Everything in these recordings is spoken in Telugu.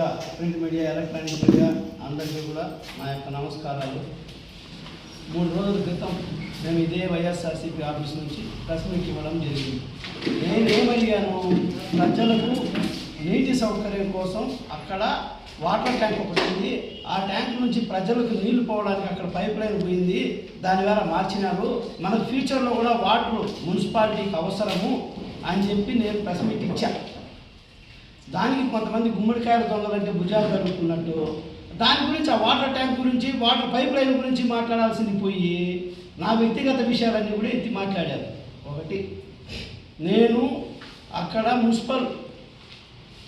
పత్రిక ప్రింట్ మీడియా ఎలక్ట్రానిక్ మీడియా అందరికీ కూడా నా యొక్క నమస్కారాలు. మూడు రోజుల క్రితం మేము ఇదే వైఎస్ఆర్సీపీ ఆఫీస్ నుంచి ప్రెస్ మీట్ ఇవ్వడం జరిగింది. నేనేమడిగాను ప్రజలకు నీటి సౌకర్యం కోసం అక్కడ వాటర్ ట్యాంక్ ఒకటి ఉంది. ఆ ట్యాంక్ నుంచి ప్రజలకు నీళ్ళు పోవడానికి అక్కడ పైప్ లైన్ పోయింది. దాని ద్వారా మార్చినారు. మన ఫ్యూచర్లో కూడా వాటర్ మున్సిపాలిటీకి అవసరము అని చెప్పి నేను ప్రెస్ మీట్ ఇచ్చాను దానికి కొంతమంది గుమ్మడికాయలు దొంగలంటే భుజాలు కలుపుకున్నట్టు దాని గురించి ఆ వాటర్ ట్యాంక్ గురించి వాటర్ పైప్ లైన్ గురించి మాట్లాడాల్సింది పోయి నా వ్యక్తిగత విషయాలన్నీ కూడా ఎత్తి మాట్లాడారు. ఒకటి నేను అక్కడ మున్సిపల్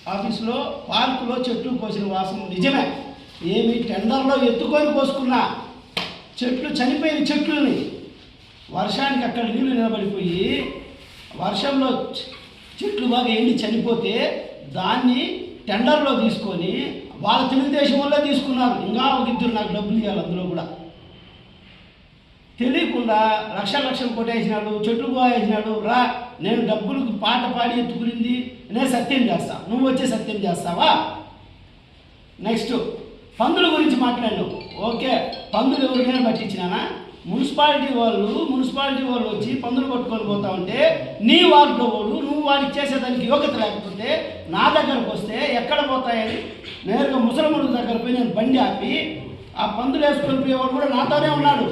ఆఫీస్లో పార్కులో చెట్లు కోసిన వాసన నిజమే ఏమి టెండర్లో ఎత్తుకొని కోసుకున్నా చెట్లు చనిపోయిన చెట్లని వర్షానికి అక్కడ నీళ్ళు నిలబడిపోయి వర్షంలో చెట్లు బాగా ఎండి చనిపోతే దాన్ని టెండర్లో తీసుకొని వాళ్ళ తెలుగుదేశం వల్లే తీసుకున్నారు. ఇంకా ఒక ఇద్దరు నాకు డబ్బులు ఇవ్వాలి అందులో కూడా. తెలియకుండా లక్ష లక్షలు కొట్టేసినాడు చెట్లు పోయేసినాడు రా నేను డబ్బులకు పాట పాడి ఎత్తుకునింది నేను సత్యం చేస్తా. నువ్వు వచ్చే సత్యం చేస్తావా? నెక్స్ట్ పందుల గురించి మాట్లాడు. ఓకే పందులు ఎవరికైనా పట్టించినానా? మున్సిపాలిటీ వాళ్ళు మున్సిపాలిటీ వాళ్ళు వచ్చి పందులు పట్టుకొని పోతా ఉంటే నీ వార్డులో వాడు నువ్వు వాడికి చేసేదానికి యోగ్యత లేకపోతే నా దగ్గరకు వస్తే ఎక్కడ పోతాయని నేరుగా ముసలముడు దగ్గర పోయి నేను బండి ఆపి ఆ పందులు వేసుకొని పోయేవాడు కూడా నాతోనే ఉన్నాడు.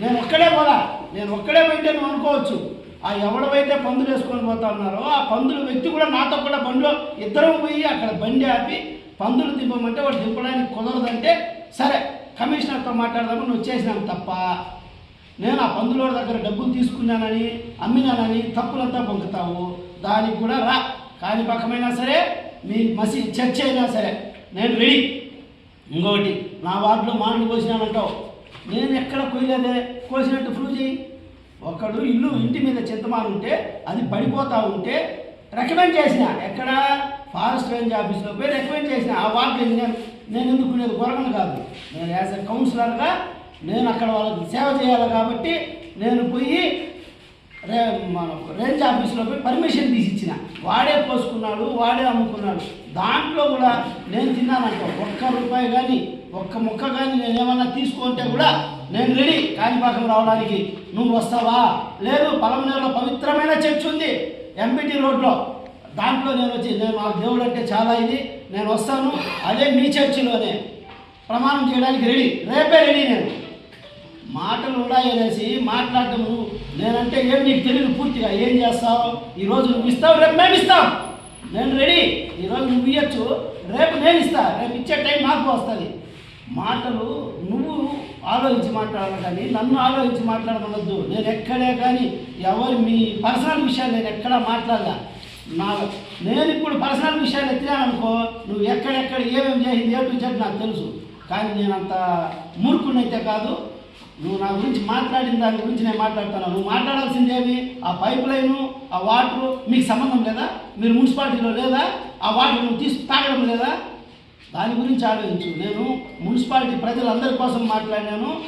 నేను ఒక్కడే పోలా. నేను ఒక్కడే పోయింటే నువ్వు అనుకోవచ్చు. ఆ ఎవడవైతే పందులు వేసుకొని పోతా ఉన్నారో ఆ పందుల వ్యక్తి కూడా నాతో కూడా బండిలో ఇద్దరం పోయి అక్కడ బండి ఆపి పందులు దింపమంటే వాడు దింపడానికి కుదరదంటే సరే కమిషనర్తో మాట్లాడదామని నువ్వు చేసినాం తప్ప నేను ఆ పందులోడి దగ్గర డబ్బులు తీసుకున్నానని అమ్మినానని తప్పులంతా పొందుతావు. దానికి కూడా రా. కాని పక్కమైనా సరే మీ మసి చర్చ అయినా సరే. నేను రెడీ ఇంకొకటి నా వార్డులో మాటలు కోసినానంటావు. నేను ఎక్కడ కోయలేదే కోసినట్టు ప్రూవ్ చేయి. ఒకడు ఇల్లు ఇంటి మీద చింతమాను ఉంటే అది పడిపోతా ఉంటే రికమెండ్ చేసిన. ఎక్కడ? ఫారెస్ట్ రేంజ్ ఆఫీస్లో పోయి రికమెండ్ చేసిన. ఆ వార్డు నేను నేను ఎందుకునేది కొరకను కాదు. నేను యాజ్ ఎ కౌన్సిలర్గా నేను అక్కడ వాళ్ళకి సేవ చేయాలి కాబట్టి నేను పోయి రే మన రేంజ్ ఆఫీస్లో పోయి పర్మిషన్ తీసిచ్చిన. వాడే పోసుకున్నాడు వాడే అమ్ముకున్నాడు. దాంట్లో కూడా నేను తిన్నానంట ఒక్క రూపాయి కానీ ఒక్క ముక్క కానీ నేను ఏమన్నా తీసుకుంటే కూడా నేను రెడీ. కాణిపాకం రావడానికి. నువ్వు వస్తావా? లేదు పలమనేరులో పవిత్రమైన చర్చ్ ఉంది. ఎంపీటీ రోడ్లో. దాంట్లో నేను వచ్చి నేను నాకు దేవుడు అంటే చాలా ఇది. నేను వస్తాను. అదే మీ చర్చిలోనే. ప్రమాణం చేయడానికి రెడీ. రేపే రెడీ నేను. మాటలు ఉన్నాయనేసి మాట్లాడటము నేనంటే ఏం నీకు తెలియదు పూర్తిగా ఏం చేస్తావు? ఈరోజు నువ్వు ఇస్తావు రేపు మేము ఇస్తాం. నేను రెడీ. ఈరోజు నువ్వు ఇవ్వచ్చు రేపు నేను ఇస్తా. రేపు ఇచ్చే టైం నాకు వస్తుంది. మాటలు నువ్వు ఆలోచించి మాట్లాడాలి కానీ నన్ను ఆలోచించి మాట్లాడమనొద్దు. నేను ఎక్కడే కానీ ఎవరు మీ పర్సనల్ విషయాలు నేను ఎక్కడా మాట్లాడదా నా నేను ఇప్పుడు పర్సనల్ విషయాలు ఎత్తినాననుకో నువ్వు ఎక్కడెక్కడ ఏమేమి చేసింది ఏ టు నాకు తెలుసు. కానీ నేను అంత మూర్ఖునైతే కాదు నువ్వు నా గురించి మాట్లాడిన దాని గురించి నేను మాట్లాడతాను. నువ్వు మాట్లాడాల్సిందేమి? ఆ పైప్ లైను ఆ వాటరు మీకు సంబంధం లేదా? మీరు మున్సిపాలిటీలో లేదా? ఆ వాటర్ నువ్వు తీసి తాగడం లేదా? దాని గురించి ఆలోచించు. నేను మున్సిపాలిటీ ప్రజలందరి కోసం మాట్లాడినాను.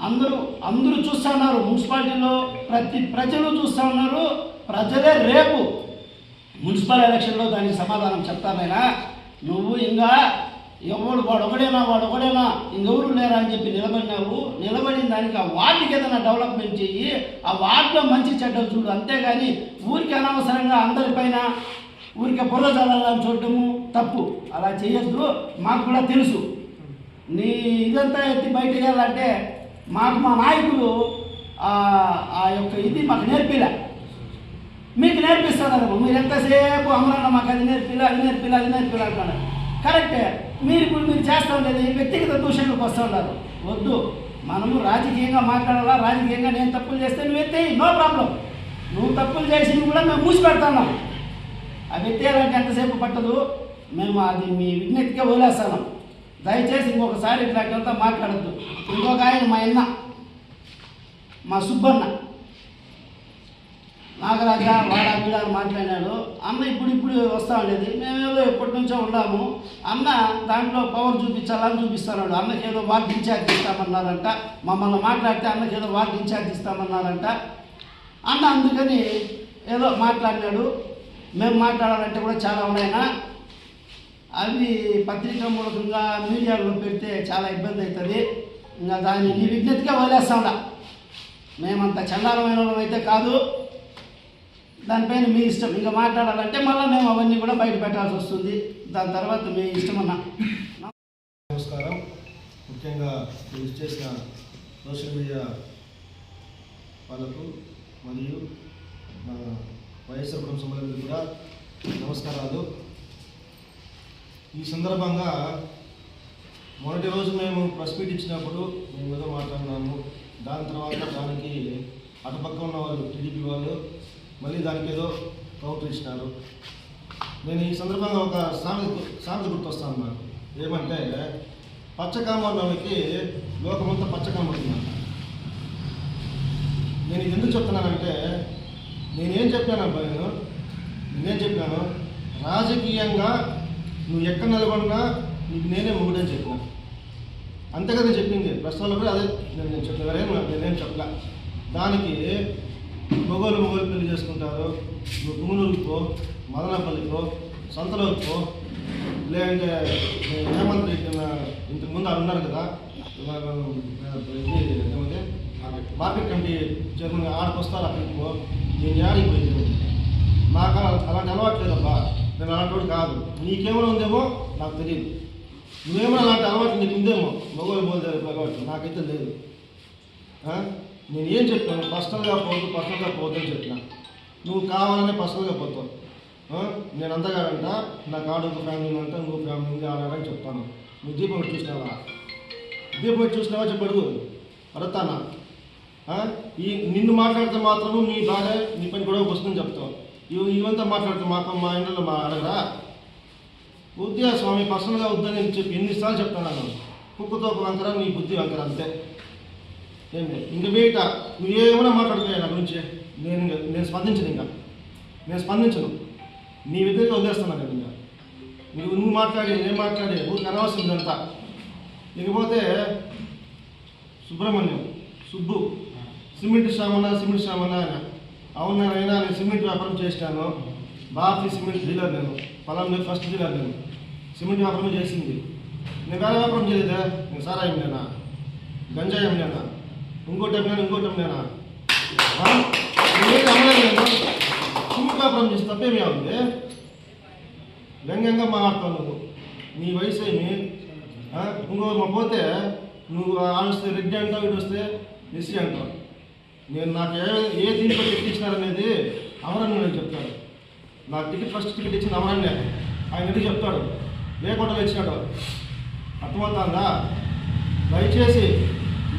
అందరూ అందరూ చూస్తూ ఉన్నారు. మున్సిపాలిటీలో ప్రతి ప్రజలు చూస్తూ ఉన్నారు. ప్రజలే రేపు మున్సిపల్ ఎలక్షన్లో దానికి సమాధానం చెప్తానైనా నువ్వు ఇంకా ఎవడు వాడు ఒకడేనా వాడు ఒకడేనా? ఇంకెవరు లేరా అని చెప్పి నిలబడినావు. నిలబడిన దానికి ఆ వార్డుకి ఏదైనా డెవలప్మెంట్ చెయ్యి. ఆ వార్డులో మంచి చెడ్డ చూడు. అంతేగాని ఊరికి అనవసరంగా అందరిపైన ఊరికే బుర్ర చల్లాలని చూడటము తప్పు. అలా చేయొద్దు. మాకు కూడా తెలుసు. నీ ఇదంతా ఎత్తి బయట చేయాలంటే మాకు మా నాయకులు ఆ- యొక్క ఇది మాకు నేర్పిలే. మీకు నేర్పిస్తున్నారు మీరు ఎంతసేపు అమరన్న మాకు అది నేర్పిలా అది నేర్పిలా అది నేర్పిలా అంటారు కరెక్టే. మీరు ఇప్పుడు మీరు చేస్తూ ఉండేది వ్యక్తిగత దూషణలకు వస్తూ ఉన్నారు. వద్దు. మనము రాజకీయంగా మాట్లాడాలా? రాజకీయంగా నేను తప్పులు చేస్తే నువ్వు ఎత్తేయి నో ప్రాబ్లం. నువ్వు తప్పులు చేసినవి కూడా మేము మూసిపెడతాన్నాం ఆ అవి ఎత్తేయాలంటే ఎంతసేపు పట్టదు? మేము అది మీ విజ్ఞప్తిగా వదిలేస్తున్నాం. దయచేసి ఇంకొకసారి ఇట్లాంటివంతా మాట్లాడద్దు. ఇంకొక ఆయన మా అన్న మా సుబ్బన్న. నాగరాజ వాడ వీడ అని మాట్లాడాడు అన్న ఇప్పుడు ఇప్పుడు వస్తా ఉండేది. మేమేదో ఎప్పటి నుంచో ఉన్నాము. అన్న దాంట్లో పవర్ చూపించాలని చూపిస్తున్నాడు అన్నకేదో ఏదో వార్డు ఇన్ఛార్జ్ ఇస్తామన్నారంట. మమ్మల్ని మాట్లాడితే అన్నకేదో ఏదో వార్డు ఇన్ఛార్జ్ ఇస్తామన్నారంట. అన్న అందుకని ఏదో మాట్లాడినాడు. మేము మాట్లాడాలంటే కూడా చాలా ఉన్నాయన్నా అవి పత్రికా మూలకంగా మీడియాలో పెడితే చాలా ఇబ్బంది అవుతుంది. ఇంకా దాన్ని నీ విజ్ఞతగా వదిలేస్తాడా మేమంత చండాలమైన వాళ్ళం అయితే కాదు. దానిపైన మీ ఇష్టం. ఇంకా మాట్లాడాలంటే మళ్ళీ మేము అవన్నీ కూడా బయట పెట్టాల్సి వస్తుంది. దాని తర్వాత మీ ఇష్టం అన్న. నమస్కారం. ముఖ్యంగా మీరు చేసిన సోషల్ మీడియా వాళ్ళకు మరియు మన వైఎస్ఆర్ కుటుంబ సభ్యులకు కూడా నమస్కారాలు. ఈ సందర్భంగా మొదటి రోజు మేము ప్రెస్ మీట్ ఇచ్చినప్పుడు మేము ఏదో మాట్లాడినాము. దాని తర్వాత దానికి అటుపక్క ఉన్న వాళ్ళు టీడీపీ వాళ్ళు మళ్ళీ దానికి ఏదో కౌంటర్ ఇచ్చినారు. నేను ఈ సందర్భంగా ఒక సామెత సామెత గుర్తొస్తాను నాకు ఏమంటే పచ్చకామకి లోకమంతా పచ్చకామడుతుందంట నేను ఇది ఎందుకు చెప్తున్నానంటే నేనేం చెప్పాను నేను? నేనేం చెప్పాను? రాజకీయంగా నువ్వు ఎక్కడ నిలబడినా నీకు నేనే మొగుడని చెప్పిన. అంతే కదా చెప్పింది ప్రస్తుతంలో కూడా అదే నేను నేను చెప్పిన నేనేం చెప్పలే. దానికి మొగోలు మొగోలు పెళ్ళి చేసుకుంటారు. నువ్వు గుమ్మలూరుకి పో మదనపల్లికో సంతలోకి పో. లేదంటే హేమంత్ రెడ్డి ఇంతకు ముందు ఆడ ఉన్నారు కదా ఏమంటే మార్కెట్ కమిటీ చైర్మన్ ఆడకు వస్తారు అక్కడికి పో. నేను యాడికి పోయింది నాకు అలాంటి అలవాటు లేదబ్బా. నేను అలాంటి కాదు. నీకేమైనా ఉందేమో నాకు తెలియదు. నువ్వేమో అలాంటి అలవాటు నీకు ఉందేమో? మొగోలు మోలు అలవాటు నాకైతే లేదు. నేను ఏం చెప్పాను? పర్సనల్గా పోతూ పర్సనల్గా పోతూ అని నువ్వు కావాలనే పర్సనల్గా పోతావు. నేను అంతగాడంట నా కాడు ఒక ఫ్యామిలీ అంట ఇంకో ఫ్యామిలీ ఉంది ఆడాడని చెప్తాను. నువ్వు దీపం చూసినావా? దీపం చూసినావా? చెప్పడు అడుగుతానా? ఈ నిన్ను మాట్లాడితే మాత్రము నీ భార్య నీ పని గొడవ వస్తుందని చెప్తావు. ఇవి ఇవంతా మాట్లాడితే మాకు మా ఇంట్లో మా అడగరా? ఉద్యా స్వామి పర్సనల్గా వద్దని నేను చెప్పి ఎన్నిసార్లు చెప్తాను నేను కుక్కతో ఒక వంకర నీ బుద్ధి వంకర అంతే. ఏంటి ఇంక మీట నువ్వు ఏమైనా మాట్లాడుతున్నాయి నా గురించి? నేను నేను స్పందించను ఇంకా. నేను స్పందించను. నీ విధంగా వదిలేస్తున్నాను నేను ఇంకా. నువ్వు నువ్వు మాట్లాడి నేను మాట్లాడి ఊరికి అనవసరం ఇదంతా. ఇకపోతే సుబ్రహ్మణ్యం సుబ్బు సిమెంట్ శ్రామణ సిమెంట్ శ్రామణ ఆయన అవునా అయినా నేను సిమెంట్ వ్యాపారం చేసినాను. భారతీయ సిమెంట్ డీలర్ నేను. పొలంలో ఫస్ట్ డీలర్ నేను. సిమెంట్ వ్యాపారం చేసింది. నేను వేరే వ్యాపారం చేయలేదా. నేను సారాయం లేనా గంజాయి అమ్మినా ఇంకోటి ఇంకోటమ్మేనా ఇంకోటి అమ్మినా నేనేది అమ్మలేదు చేసి తప్పేమీ ఉంది వ్యంగ్యంగా మాట్లాడతావు నువ్వు. నీ వయసు ఏమి ఇంకో మా పోతే నువ్వు ఆడొస్తే రెడ్డి అంటావు ఇటు వస్తే ఎస్సీ అంటావు. నేను నాకు ఏ ఏ దీంట్లో టికెట్ ఇచ్చినారనేది అమరన్ నేను చెప్తాను నాకు టికెట్ ఫస్ట్ టికెట్ ఇచ్చిన అమరన్నే ఆయన ఎందుకు చెప్తాడు. లేకుండా కోటలో ఇచ్చినాడు. అర్థమవుతుందా? దయచేసి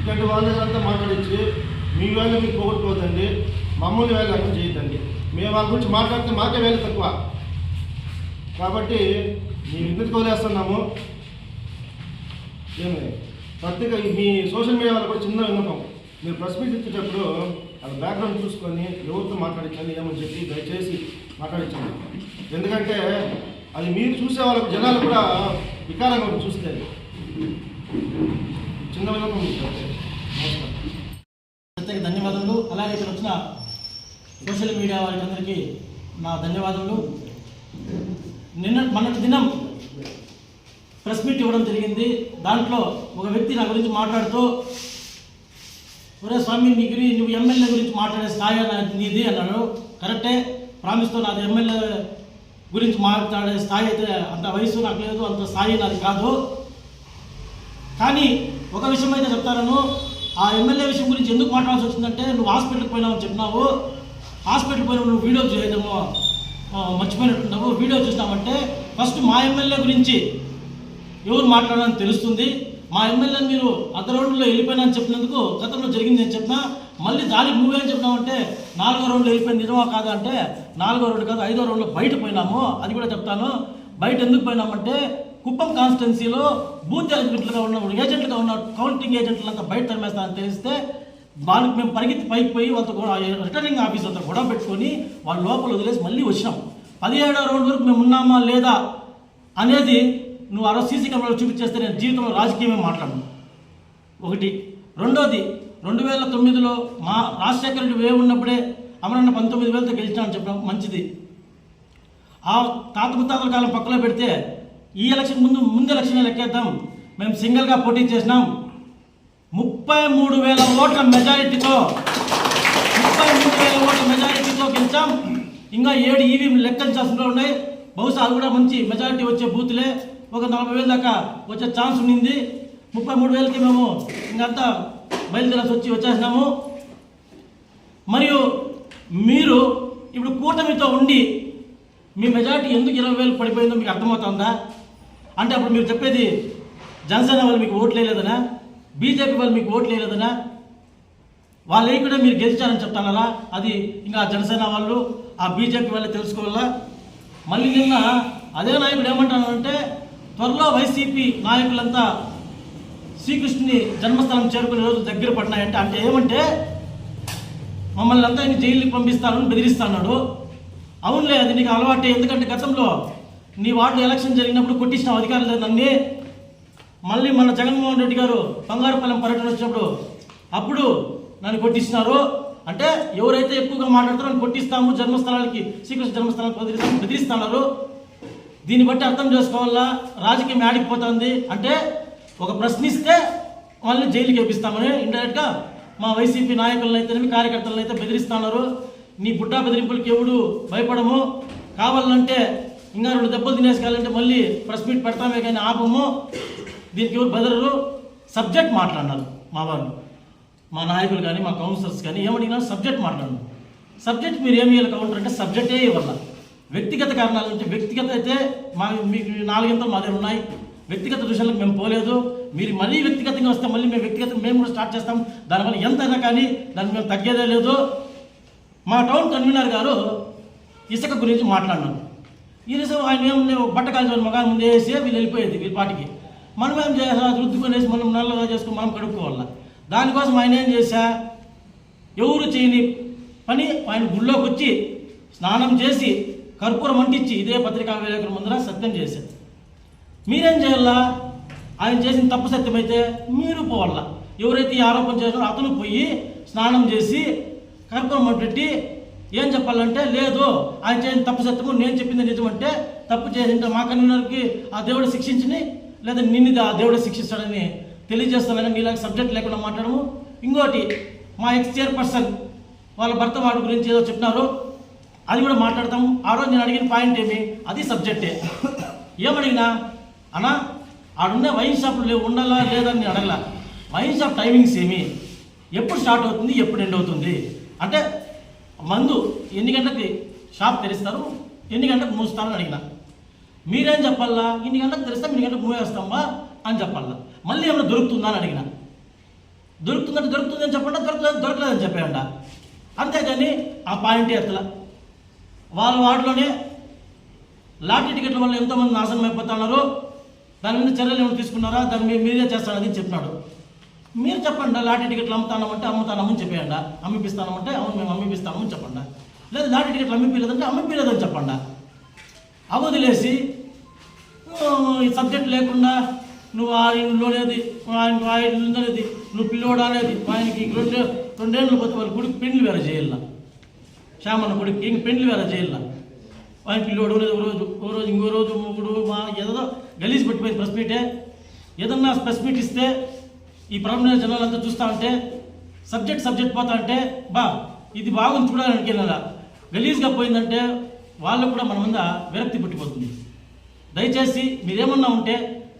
ఇట్లాంటి వాళ్ళంతా మాట్లాడించి. మీ వేళ మీకు పోగొట్టుకోవద్దండి. మమ్మల్ని వేళ అర్థం చేయొద్దండి. మేము వాళ్ళ గురించి మాట్లాడితే మాకే వేలు తక్కువ. కాబట్టి మీ ఎందుకు వదిలేస్తున్నాము? ఏమి? ప్రత్యేక మీ సోషల్ మీడియా వాళ్ళకి కూడా చిన్న విన్నపం. మీరు ప్రెస్ మీట్ ఇచ్చేటప్పుడు అది బ్యాక్గ్రౌండ్ చూసుకొని ఎవరితో మాట్లాడించండి ఏమని చెప్పి దయచేసి మాట్లాడించండి. ఎందుకంటే అది మీరు చూసే వాళ్ళకు జనాలు కూడా వికారంగా చూస్తే చిన్న విన్నపం మీకు నమస్కారం ప్రత్యేక ధన్యవాదములు అలాగే ఇక్కడ వచ్చిన సోషల్ మీడియా వారికి నా ధన్యవాదములు. నిన్న మొన్నటి దినం ప్రెస్ మీట్ ఇవ్వడం జరిగింది. దాంట్లో ఒక వ్యక్తి నా గురించి మాట్లాడుతూ ఒరే స్వామి నీ గురి నువ్వు ఎమ్మెల్యే గురించి మాట్లాడే స్థాయి నీది అన్నాడు. కరెక్టే ప్రామిస్తో నాది ఎమ్మెల్యే గురించి మాట్లాడే స్థాయి అయితే అంత వయసు నాకు లేదు అంత స్థాయి నాది కాదు. కానీ ఒక విషయం అయితే చెప్తాను. ఆ ఎమ్మెల్యే విషయం గురించి ఎందుకు మాట్లాడాల్సి వచ్చిందంటే నువ్వు హాస్పిటల్కి పోయినావని చెప్పినావు. హాస్పిటల్ పోయిన నువ్వు వీడియో చేయడము మర్చిపోయినట్టున్నావు. వీడియో చూసినామంటే ఫస్ట్ మా ఎమ్మెల్యే గురించి ఎవరు మాట్లాడాలని తెలుస్తుంది? మా ఎమ్మెల్యే మీరు అర్ధ రౌండ్లో వెళ్ళిపోయినా అని చెప్పినందుకు గతంలో జరిగింది అని చెప్పినా మళ్ళీ దానికి ఏమీ చెప్పినామంటే నాలుగో రౌండ్లో వెళ్ళిపోయింది నిజమా కాదా అంటే నాలుగో రౌండ్ కాదు ఐదో రౌండ్లో బయట పోయినాము. అది కూడా చెప్తాను. బయట ఎందుకు పోయినామంటే కుప్పం కాన్స్టిట్యున్సీలో బూత్ ఏజెంట్లుగా ఉన్న ఏజెంట్లుగా ఉన్న కౌంటింగ్ ఏజెంట్లంతా బయట తరిమేస్తారని తెలిస్తే వాళ్ళకి మేము పరిగెత్తి పైకి పోయి వాళ్ళతో కూడా రిటర్నింగ్ ఆఫీసర్తో గొడవ పెట్టుకొని వాళ్ళ లోపల వదిలేసి మళ్ళీ వచ్చినాం. పదిహేడో రౌండ్ వరకు మేము ఉన్నామా లేదా అనేది నువ్వు ఆ రోజు సీసీ కెమెరాలో చూపించేస్తే నేను జీవితంలో రాజకీయమే మాట్లాడను. ఒకటి. రెండోది రెండు వేల తొమ్మిదిలో మా రాజశేఖర రెడ్డి వేవ్ ఉన్నప్పుడే అమరన్న పంతొమ్మిది వేలతో గెలిచినామని చెప్పడం మంచిది. ఆ తాత ముత్తాతల కాలం పక్కలో పెడితే ఈ ఎలక్షన్ ముందు ముందు ఎలక్షన్ లెక్కేద్దాం. మేము సింగిల్గా పోటీ చేసినాం. ముప్పై మూడు వేల ఓట్ల మెజారిటీతో ముప్పై మూడు వేల ఓట్ల మెజారిటీతో గెలిచాం. ఇంకా ఏడు ఈవీఎం లెక్కించాల్సిన ఉన్నాయి. బహుశా అది కూడా మంచి మెజారిటీ వచ్చే బూత్లే. ఒక నలభై వేల దాకా వచ్చే ఛాన్స్ ఉండింది ముప్పై మూడు వేలకి మేము ఇంకంతా బయలుదేరాల్సి వచ్చి వచ్చేసినాము మరియు మీరు ఇప్పుడు కూటమితో ఉండి మీ మెజారిటీ ఎందుకు ఇరవై వేలు పడిపోయిందో మీకు అర్థమవుతుందా? అంటే అప్పుడు మీరు చెప్పేది జనసేన వాళ్ళు మీకు ఓట్లు వేయలేదనా? బీజేపీ వాళ్ళు మీకు ఓట్లు వేయలేదనా వాళ్ళు కూడా మీరు గెలిచారని చెప్తానరా? అది ఇంకా జనసేన వాళ్ళు ఆ బీజేపీ వాళ్ళు తెలుసుకోవాలా? మళ్ళీ నిన్న అదే నాయకుడు ఏమంటానంటే త్వరలో వైసీపీ నాయకులంతా శ్రీకృష్ణుని జన్మస్థలం చేరుకునే రోజు దగ్గర పడినాయంటే. అంటే ఏమంటే మమ్మల్ని అంతా ఆయన జైలుకి పంపిస్తానని బెదిరిస్తున్నాడు. అవునులే అది నీకు అలవాటే. ఎందుకంటే గతంలో నీ వార్డు ఎలక్షన్ జరిగినప్పుడు కొట్టించిన అధికారులు లేదు నన్ను. మళ్ళీ మన జగన్మోహన్ రెడ్డి గారు బంగారుపాలెం పర్యటన వచ్చినప్పుడు అప్పుడు నన్ను కొట్టిస్తున్నారు. అంటే ఎవరైతే ఎక్కువగా మాట్లాడతారో వాళ్ళు కొట్టిస్తాము జన్మస్థలానికి శ్రీకృష్ణ జన్మస్థలానికి వదిలిస్తాము బెదిరిస్తున్నారు. దీన్ని బట్టి అర్థం చేసుకోవాలా రాజకీయం ఆడిపోతుంది అంటే ఒక ప్రశ్నిస్తే వాళ్ళని జైలుకి వేపిస్తామని ఇండైరెక్ట్గా మా వైసీపీ నాయకులను అయితేనేమి కార్యకర్తలను అయితే బెదిరిస్తున్నారు. నీ బుడ్డా బెదిరింపులకి ఎవడు భయపడము? కావాలంటే ఇంకా రెండు దెబ్బలు తినేసుకోవాలంటే మళ్ళీ ప్రెస్ మీట్ పెడతామే కానీ ఆపము. దీనికి ఎవరు బెదరరు సబ్జెక్ట్ మాట్లాడినారు మా వాళ్ళు. మా నాయకులు కానీ మా కౌన్సిలర్స్ కానీ ఏమడిగినా సబ్జెక్ట్ మాట్లాడను సబ్జెక్ట్ మీరు ఏమి ఇవ్వాలి కౌంటర్ అంటే సబ్జెక్టే ఇవ్వాల. వ్యక్తిగత కారణాల నుంచి వ్యక్తిగత అయితే మా మీకు నాలుగింతలు మా దగ్గర ఉన్నాయి. వ్యక్తిగత దృశ్యాలకు మేము పోలేదు. మీరు మరీ వ్యక్తిగతంగా వస్తే మళ్ళీ మేము వ్యక్తిగతంగా మేము కూడా స్టార్ట్ చేస్తాం. దానివల్ల ఎంతైనా కానీ దాన్ని మేము తగ్గేదే లేదు. మా టౌన్ కన్వీనర్ గారు ఇసుక గురించి మాట్లాడినాను ఈ నిజం ఆయన ఏం బట్ట కాల్చిన మగాని ముందు వేసి వీళ్ళు వెళ్ళిపోయేది వీళ్ళ పాటికి. మనం ఏం చేయాలి? అది మనం నల్లగా చేసుకుని మనం కడుక్కోవాలా? దానికోసం ఆయన ఏం చేశా? ఎవరు చేయని పని ఆయన గుళ్ళోకి వచ్చి స్నానం చేసి కర్పూరం అంటించి ఇదే పత్రికా విలేకరుల ముందర సత్యం చేశారు మీరేం చేయాలా? ఆయన చేసిన తప్పు సత్యమైతే మీరు పోవాలా? ఎవరైతే ఈ ఆరోపణ చేశారో అతను పోయి స్నానం చేసి కర్పూరం పెట్టి ఏం చెప్పాలంటే లేదు ఆయన చేసిన తప్పు సత్యము నేను చెప్పింది నిజమంటే తప్పు చేసింటే మా కన్వీనర్కి ఆ దేవుడు శిక్షించని లేదా నిన్ను ఆ దేవుడు శిక్షిస్తాడని తెలియజేస్తానని మీలాంటి సబ్జెక్ట్ లేకుండా మాట్లాడము. ఇంకోటి మా ఎక్స్ చైర్పర్సన్ వాళ్ళ భర్త వాడి గురించి ఏదో చెప్పినారు. అది కూడా మాట్లాడతాము. ఆ రోజు నేను అడిగిన పాయింట్ ఏమి? అది సబ్జెక్టే ఏమడిగినా అన్నా ఆడున్న వైన్ షాపులు లేవు ఉండాలా లేదని నేను అడగలా. వైన్ షాప్ టైమింగ్స్ ఏమి? ఎప్పుడు స్టార్ట్ అవుతుంది? ఎప్పుడు ఎండ్ అవుతుంది? అంటే మందు ఎన్ని గంటలకి షాప్ తెరిస్తారు? ఎన్ని గంటలకు మూస్తారని అడిగినా. మీరేం చెప్పాలా? ఇన్ని గంటలకు తెరిస్తే ఇన్ని గంటలకు మూవేస్తామా అని చెప్పాలా. మళ్ళీ ఏమైనా దొరుకుతుందా అని అడిగిన. దొరుకుతుందంటే దొరుకుతుందని చెప్పండి? దొరకలేదు దొరకలేదని చెప్పేయంట అంతేగాని ఆ పాయింట్ ఎత్తల. వాళ్ళ వాటిలోనే లాటరీ టికెట్ల వల్ల ఎంతోమంది నాశనం అయిపోతున్నారు. దాని మీద చర్యలు ఏమైనా తీసుకున్నారా? దాన్ని మీద మీరే చేస్తానని చెప్పినాడు. మీరు చెప్పండి లాటరీ టికెట్లు అమ్ముతానమంటే అమ్ముతానమని చెప్పేయండి? అమ్మిపిస్తానమంటే అవును మేము అమ్మిపిస్తామని చెప్పండి? లేదు లాటరీ టికెట్లు అమ్మిపిలేదంటే అమ్మిపిలేదని చెప్పండి? అవదిలేసి సబ్జెక్ట్ లేకుండా నువ్వు ఆయనలోనేది ఆయనకు ఆయన అనేది నువ్వు పిల్లోడు అనేది ఆయనకి రెండు రెండేళ్ళు పోతే వాళ్ళ గుడికి పెండ్లు వేరే చేయాల? శ్యామన్న గుడికి ఇంక పెండ్లు వేరే చేయాల? ఆయన పిల్లోడు లేదు ఓ రోజు ఓ రోజు ఇంకో రోజు మూడు మా ఏదో గలీజ్ పెట్టిపోయింది ప్రెస్ మీటే. ఏదన్నా ప్రెస్ మీట్ ఇస్తే ఈ ప్రపంచ జనాలంతా చూస్తా ఉంటే సబ్జెక్ట్ సబ్జెక్ట్ పోతా అంటే బా ఇది బాగుంది చూడాలని గలీజ్గా పోయిందంటే వాళ్ళకు కూడా మన మీద విరక్తి పుట్టిపోతుంది. దయచేసి మీరేమన్నా ఉంటే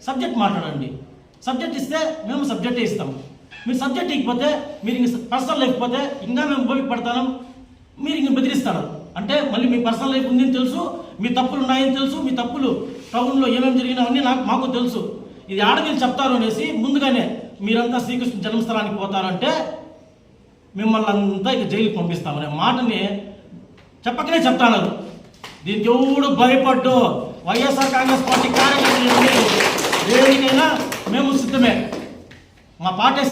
సబ్జెక్ట్ మాట్లాడండి. సబ్జెక్ట్ ఇస్తే మేము సబ్జెక్టే ఇస్తాం. మీరు సబ్జెక్ట్ ఇకపోతే మీరు ఇంక పర్సనల్ లైఫ్ పోతే ఇంకా మేము భూమికి పడతాను మీరు ఇంక బెదిరిస్తారు. అంటే మళ్ళీ మీ పర్సనల్ లైఫ్ ఉందని తెలుసు మీ తప్పులు ఉన్నాయని తెలుసు మీ తప్పులు టౌన్లో ఏమేమి జరిగినావన్నీ నాకు మాకు తెలుసు. ఇది ఆడవిలు చెప్తారు అనేసి ముందుగానే మీరంతా శ్రీకృష్ణ జన్మస్థలానికి పోతారంటే మిమ్మల్ని అంతా ఇక జైలుకి పంపిస్తామనే మాటని చెప్పకనే చెప్తాను దీనికి ఎవడు భయపడ్డు? వైఎస్ఆర్ కాంగ్రెస్ పార్టీ కార్యకర్తలు దేనికైనా మేము సిద్ధమే. మా పార్టీ